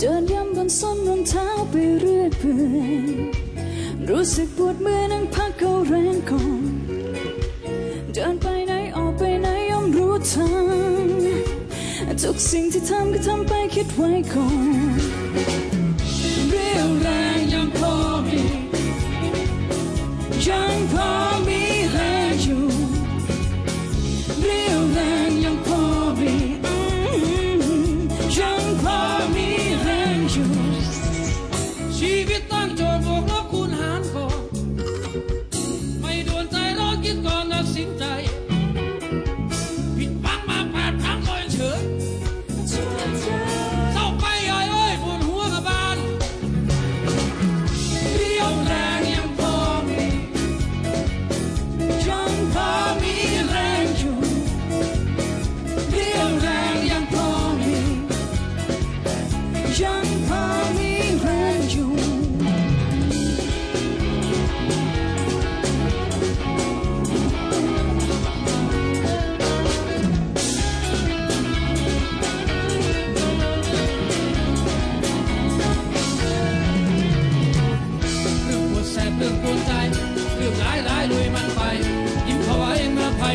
เดินย้ำบนส้นรองเท้าไปเรื่อยเปื่อยรู้สึกปวดมือนั่งพักเขาแรงก่อนเดินไปไหนออกไปไหนย่อมรู้ทางทุกสิ่งที่ทำก็ทำไปคิดไว้ก่อน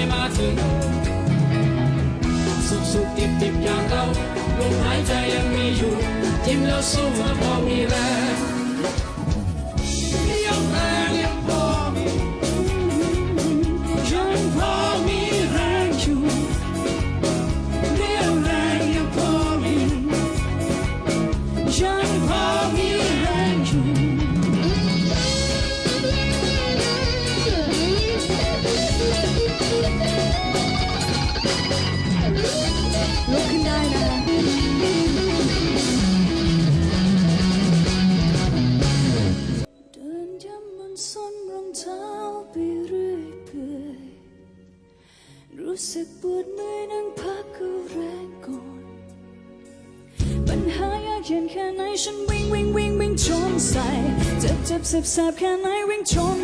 มื่อภัยมาถึง สุขสุขติบติบอย่างเราลมหายใจยังมีอยู่ ยิ้มแล้วสู้แล้วพอมีแรง รู้สึกปวดเมื่อยนั่งพักก็แรงก่อน ปัญหายากเย็นแค่ไหนฉันวิ่งวิ่งวิ่งวิ่งชนใส่ เจ็บเจ็บเสบแสบแค่ไหนวิ่งชน